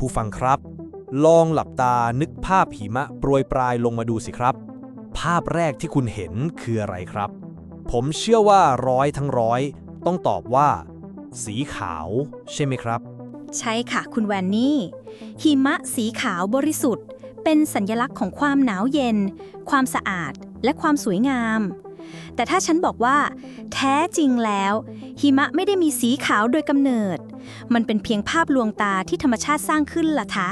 ผู้ฟังครับ ลองหลับตานึกภาพหิมะโปรยปลายลงมาดูสิครับ ภาพแรกที่คุณเห็นคืออะไรครับ ผมเชื่อว่าร้อยทั้งร้อย ต้องตอบว่า สีขาว ใช่ไหมครับ ใช่ค่ะคุณแวนนี่ หิมะสีขาวบริสุทธิ์ เป็นสัญลักษณ์ของความหนาวเย็น ความสะอาด และความสวยงาม แต่ถ้าฉันบอกว่า แท้จริงแล้ว หิมะไม่ได้มีสีขาวโดยกำเนิด มันเป็นเพียงภาพลวงตาที่ธรรมชาติสร้างขึ้นล่ะคะ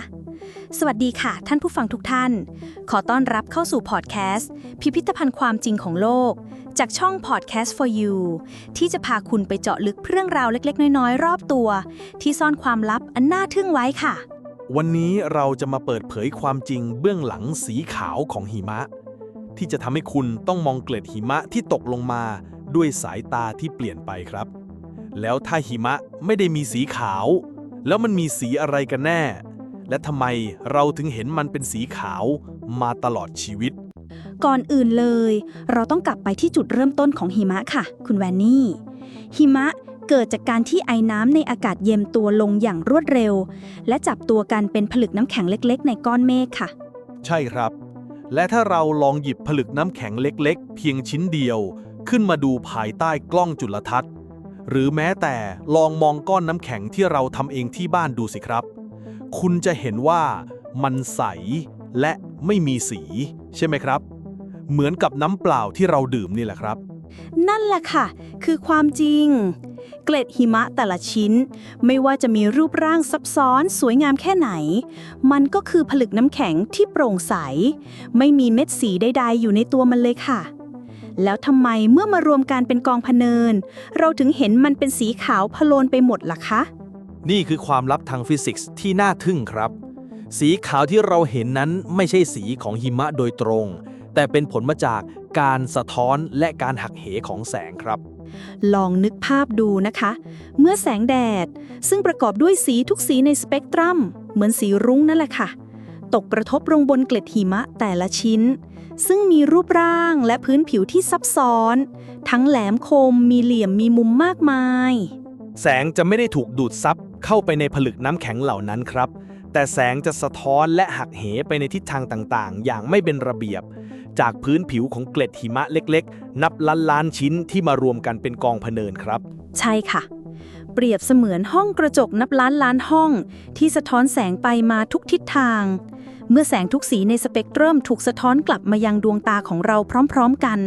สวัสดีค่ะ ท่านผู้ฟังทุกท่าน ขอต้อนรับเข้าสู่พอดแคสต์พิพิธภัณฑ์ความจริงของโลก จากช่อง Podcast for You ที่จะพาคุณไปเจาะลึกเรื่องราวเล็ก ๆ น้อย ๆ รอบตัว ที่ซ่อนความลับอันน่าทึ่งไว้ค่ะ วันนี้เราจะมาเปิดเผยความจริงเบื้องหลังสีขาวของหิมะ ที่จะทำให้คุณต้องมองเกล็ดหิมะที่ตกลงมาด้วยสายตาที่เปลี่ยนไปครับ แล้วถ้าหิมะไม่ได้มีสีขาว แล้วมันมีสีอะไรกันแน่ และทำไมเราถึงเห็นมันเป็นสีขาวมาตลอดชีวิต ก่อนอื่นเลย เราต้องกลับไปที่จุดเริ่มต้นของหิมะค่ะ คุณแวนนี่ หิมะเกิดจากการที่ไอน้ำในอากาศเย็นตัวลงอย่างรวดเร็ว และจับตัวกันเป็นผลึกน้ำแข็งเล็ก ๆ ในก้อนเมฆค่ะ ใช่ครับ และถ้าเราลองหยิบผลึกน้ำแข็งเล็กๆ เพียงชิ้นเดียว ขึ้นมาดูภายใต้กล้องจุลทรรศน์ หรือแม้แต่ลองมองก้อนน้ำแข็งที่เราทำเองที่บ้านดูสิครับ คุณจะเห็นว่ามันใสและไม่มีสีใช่ไหมครับ เหมือนกับน้ำเปล่าที่เราดื่มนี่แหละครับ นั่นแหละค่ะ คือความจริง เกล็ดหิมะแต่ละชิ้น ไม่ว่าจะมีรูปร่างซับซ้อนสวยงามแค่ไหน มันก็คือผลึกน้ำแข็งที่โปร่งใส ไม่มีเม็ดสีใดๆอยู่ในตัวมันเลยค่ะ แล้วทำไมเมื่อมารวมกันเป็นกองพเนิน เราถึงเห็นมันเป็นสีขาวพะโลนไปหมดล่ะคะ นี่คือความลับทางฟิสิกส์ที่น่าทึ่งครับ สีขาวที่เราเห็นนั้นไม่ใช่สีของหิมะโดยตรง แต่เป็นผลมาจากการสะท้อนและการหักเหของแสงครับ ลองนึกภาพดูนะคะ เมื่อแสงแดด ซึ่งประกอบด้วยสีทุกสีในสเปกตรัม เหมือนสีรุ้งนั่นแหละค่ะ ตกกระทบลงบนเกล็ดหิมะแต่ละชิ้น ซึ่งมีรูปร่างและพื้นผิวที่ซับซ้อน ทั้งแหลมคมมีเหลี่ยมมีมุมมากมาย แสงจะไม่ได้ถูกดูดซับเข้าไปในผลึกน้ำแข็งเหล่านั้นครับ แต่แสงจะสะท้อนและหักเหไปในทิศทางต่างๆ อย่างไม่เป็นระเบียบ จากพื้นผิวของเกล็ดหิมะเล็กๆ นับล้านล้านๆชิ้นที่มารวมกันเป็นกองพะเนินครับ ใช่ค่ะ เปรียบเสมือนห้องกระจกนับล้านล้านห้อง ที่สะท้อนแสงไปมาทุกทิศทาง เมื่อแสงทุกสีในสเปกตรัมถูกสะท้อนกลับมายังดวงตาของเราพร้อมๆกัน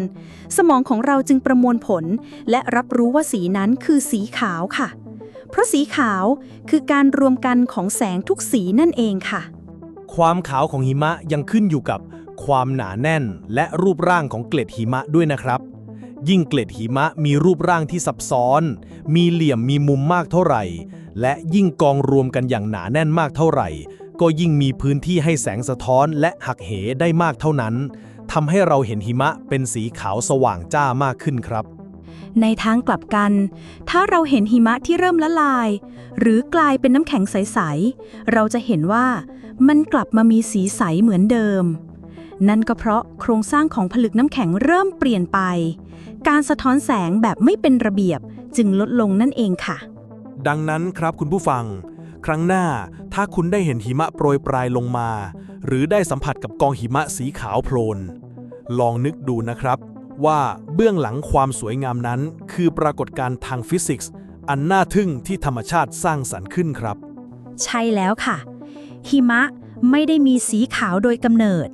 สมองของเราจึงประมวลผล และรับรู้ว่าสีนั้นคือสีขาวค่ะ เพราะสีขาวคือการรวมกันของแสงทุกสีนั่นเองค่ะความขาวของหิมะยังขึ้นอยู่กับ ความหนาแน่นและรูปร่างของเกล็ดหิมะด้วยนะครับ ยิ่งเกล็ดหิมะมีรูปร่างที่ซับซ้อน มีเหลี่ยมมีมุมมากเท่าไหร่ และยิ่งกองรวมกันอย่างหนาแน่นมากเท่าไหร่ ก็ยิ่งมีพื้นที่ให้แสงสะท้อนและหักเหได้มากเท่านั้นทำให้เราเห็นหิมะเป็นสีขาวสว่างจ้ามากขึ้นครับในทางกลับกัน ถ้าเราเห็นหิมะที่เริ่มละลาย หรือกลายเป็นน้ำแข็งใส ๆ เราจะเห็นว่ามันกลับมามีสีใสเหมือนเดิม นั่นก็เพราะโครงสร้างของผลึกน้ำแข็งเริ่มเปลี่ยนไป การสะท้อนแสงแบบไม่เป็นระเบียบจึงลดลงนั่นเองค่ะ ดังนั้นครับคุณผู้ฟัง ครั้งหน้าถ้าคุณได้เห็นหิมะโปรยปลายลงมา หรือได้สัมผัสกับกองหิมะสีขาวโพลน ลองนึกดูนะครับ ว่าเบื้องหลังความสวยงามนั้น คือปรากฏการณ์ทางฟิสิกส์ อันน่าทึ่งที่ธรรมชาติสร้างสรรค์ขึ้นครับ ใช่แล้วค่ะ หิมะไม่ได้มีสีขาวโดยกำเนิด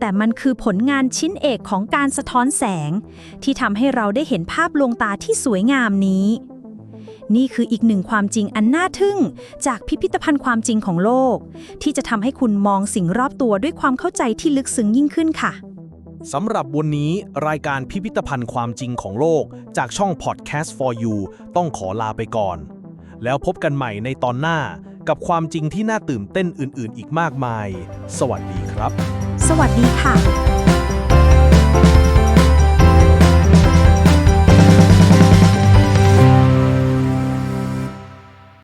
แต่มันคือผลงานชิ้นเอกของการสะท้อนแสง ที่ทำให้เราได้เห็นภาพลวงตาที่สวยงามนี้ นี่คืออีกหนึ่งความจริงอันน่าทึ่ง จากพิพิธภัณฑ์ความจริงของโลก ที่จะทำให้คุณมองสิ่งรอบตัวด้วยความเข้าใจที่ลึกซึ้งยิ่งขึ้นค่ะสำหรับวันนี้รายการพิพิธภัณฑ์ความจริงของโลก จากช่อง Podcast for You ต้องขอลาไปก่อน แล้วพบกันใหม่ในตอนหน้ากับความจริงที่น่าตื่นเต้นอื่น ๆ อีกมากมาย สวัสดีครับ สวัสดีค่ะ